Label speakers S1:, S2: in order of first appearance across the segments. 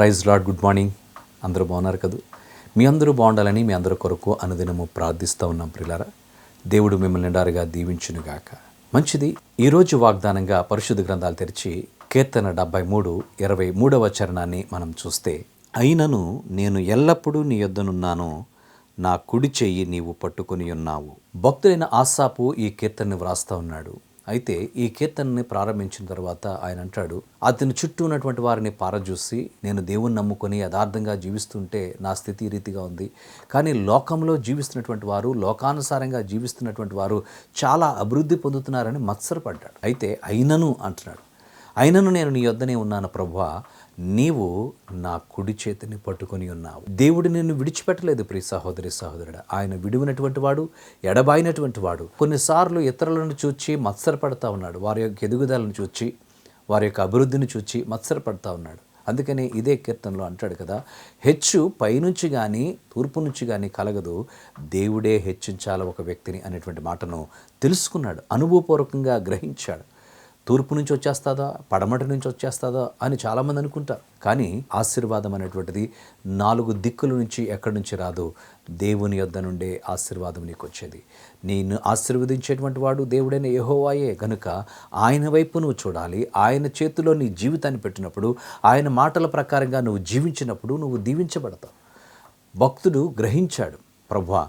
S1: Praise lord good morning. అందరూ బాగున్నారు కదా? మీ అందరూ బాగుండాలని మీ అందరి కొరకు అనుదినము ప్రార్థిస్తూ ఉన్నాం ప్రిలారా దేవుడు మిమ్మల్ని నిండారుగా దీవించునుగాక మంచిది ఈరోజు వాగ్దానంగా పరిశుద్ధ గ్రంథాలు తెరిచి కీర్తన డెబ్బై మూడు ఇరవై మూడవ చరణాన్ని మనం చూస్తే అయినను నేను ఎల్లప్పుడూ నీ యొద్దనున్నాను నా కుడి చెయ్యి నీవు పట్టుకుని ఉన్నావు. భక్తులైన ఆసాపు ఈ కీర్తనని వ్రాస్తా ఉన్నాడు. అయితే ఈ కీర్తనని ప్రారంభించిన తర్వాత ఆయన అంటాడు అతని చుట్టూ ఉన్నటువంటి వారిని పారజూసి నేను దేవుణ్ణి నమ్ముకొని యథార్థంగా జీవిస్తుంటే నా స్థితి రీతిగా ఉంది. కానీ లోకంలో జీవిస్తున్నటువంటి వారు లోకానుసారంగా జీవిస్తున్నటువంటి వారు చాలా అభివృద్ధి పొందుతున్నారని మత్సరపడ్డాడు. అయితే అయినను అంటున్నాడు. అయినను నేను నీ యొద్దనే ఉన్నాను ప్రభువా. నీవు నా కుడి చేతిని పట్టుకొని ఉన్నావు. దేవుడు నిన్ను విడిచిపెట్టలేదు ప్రియ సహోదరి సహోదరుడు. ఆయన విడివినటువంటి వాడు ఎడబాయినటువంటి వాడు. కొన్నిసార్లు ఇతరులను చూచి మత్సరపడతా ఉన్నాడు. వారి యొక్క ఎదుగుదలను చూచి వారి యొక్క అభివృద్ధిని చూచి మత్సరపడతా ఉన్నాడు. అందుకనే ఇదే కీర్తనలో అంటాడు కదా హెచ్చు పైనుంచి కానీ తూర్పు నుంచి కానీ కలగదు. దేవుడే హెచ్చించాల ఒక వ్యక్తిని అనేటువంటి మాటను తెలుసుకున్నాడు. అనుభవపూర్వకంగా గ్రహించాడు. తూర్పు నుంచి వచ్చేస్తుందా? పడమటి నుంచి వచ్చేస్తుందా? అని చాలామంది అనుకుంటారు. కానీ ఆశీర్వాదం అనేటువంటిది నాలుగు దిక్కుల నుంచి ఎక్కడి నుంచి రాదు? దేవుని యొద్ద నుండే ఆశీర్వాదం నీకు వచ్చేది నేను ఆశీర్వదించేటువంటి వాడు దేవుడైన యహోవాయే. గనుక ఆయన వైపు నువ్వు చూడాలి. ఆయన చేతిలో నీ జీవితాన్ని పెట్టినప్పుడు ఆయన మాటల ప్రకారంగా నువ్వు జీవించినప్పుడు నువ్వు దీవించబడతావు. భక్తుడు గ్రహించాడు ప్రభా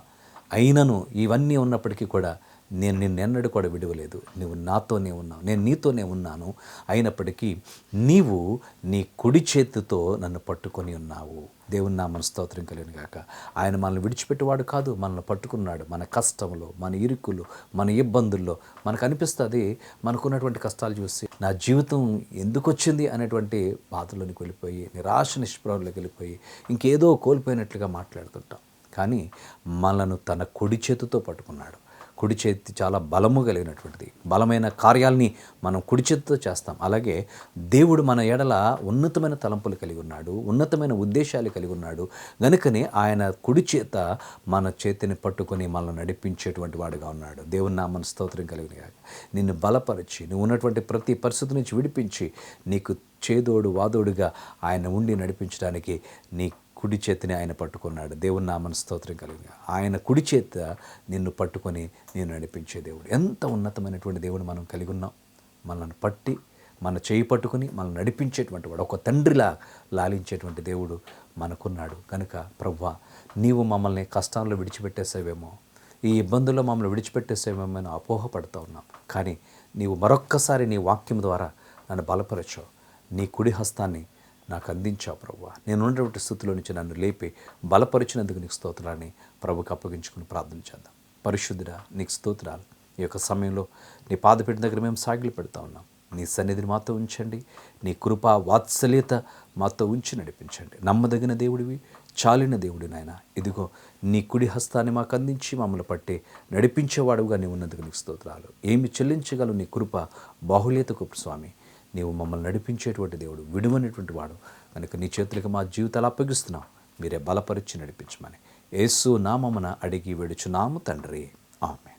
S1: అయినను ఇవన్నీ ఉన్నప్పటికీ కూడా నేను నిన్నెన్నడూ కూడా విడవలేదు. నువ్వు నాతోనే ఉన్నావు. నేను నీతోనే ఉన్నాను. అయినప్పటికీ నీవు నీ కుడి చేతితో నన్ను పట్టుకొని ఉన్నావు. దేవుని నా మన స్తోత్రం కలిగిన గాక. ఆయన మనల్ని విడిచిపెట్టేవాడు కాదు. మనల్ని పట్టుకున్నాడు. మన కష్టంలో మన ఇరుకులు మన ఇబ్బందుల్లో. మనకు అనిపిస్తుంది మనకున్నటువంటి కష్టాలు చూసి నా జీవితం ఎందుకు వచ్చింది అనేటువంటి బాధలోనికి వెళ్ళిపోయి నిరాశ నిష్ప్రభలోకి వెళ్ళిపోయి ఇంకేదో కోల్పోయినట్లుగా మాట్లాడుతుంటాం. కానీ మనను తన కుడి చేతితో పట్టుకున్నాడు. కుడి చేతి చాలా బలము కలిగినటువంటిది. బలమైన కార్యాలని మనం కుడి చేతితో చేస్తాం. అలాగే దేవుడు మన ఎడల ఉన్నతమైన తలంపులు కలిగి ఉన్నాడు. ఉన్నతమైన ఉద్దేశాలు కలిగి ఉన్నాడు. గనుకనే ఆయన కుడి చేత మన చేతిని పట్టుకొని మనల్ని నడిపించేటువంటి వాడుగా ఉన్నాడు. దేవుని నామన స్తోత్రం కలిగిన నిన్ను బలపరిచి నువ్వు ఉన్నటువంటి ప్రతి పరిస్థితి నుంచి విడిపించి నీకు చేదోడు వాదోడుగా ఆయన ఉండి నడిపించడానికి నీ కుడి చేతిని ఆయన పట్టుకున్నాడు. దేవుని నామన స్తోత్రం కలిగిన ఆయన కుడి చేత నిన్ను పట్టుకొని నేను నడిపించే దేవుడు. ఎంత ఉన్నతమైనటువంటి దేవుడు మనం కలిగి ఉన్నాం. మనల్ని పట్టి మన చేయి పట్టుకుని మనల్ని నడిపించేటువంటి వాడు ఒక తండ్రిలా లాలించేటువంటి దేవుడు మనకున్నాడు. కనుక ప్రవ్వా నీవు మమ్మల్ని కష్టాల్లో విడిచిపెట్టేసావేమో ఈ ఇబ్బందుల్లో మమ్మల్ని విడిచిపెట్టేసేమేమో అని అపోహపడుతూ ఉన్నాం. కానీ నీవు మరొక్కసారి నీ వాక్యం ద్వారా నన్ను బలపరచో. నీ కుడి హస్తాన్ని నాకు అందించావు ప్రభు. నేను ఉన్నటువంటి స్థితిలో నుంచి నన్ను లేపి బలపరిచినందుకు నీకు స్తోత్రాన్ని ప్రభుకి అప్పగించుకుని ప్రార్థన చేద్దాం. పరిశుద్ధుడా నీకు స్తోత్రాలు. ఈ యొక్క సమయంలో నీ పాదపీఠ దగ్గర మేము సాగిలు పెడతా ఉన్నాం. నీ సన్నిధిని మాతో ఉంచండి. నీ కృప వాత్సల్యత మాతో ఉంచి నడిపించండి. నమ్మదగిన దేవుడివి చాలిన దేవుడి నాయన. ఇదిగో నీ కుడి హస్తాన్ని మాకు అందించి మమ్మల్ని పట్టి నడిపించేవాడుగా నీ ఉన్నందుకు నీకు స్తోత్రాలు. ఏమి చెల్లించగలవు నీ కృప బాహుల్యతకు స్వామి. నీవు మమ్మల్ని నడిపించేటువంటి దేవుడు విడువనేటువంటి వాడు. కనుక నీ చేతులకు మా జీవితాలు అప్పగిస్తున్నావు మీరే బలపరిచి నడిపించమని. యేసు నామమున అడిగి వెడుచున్నాము తండ్రి. ఆమె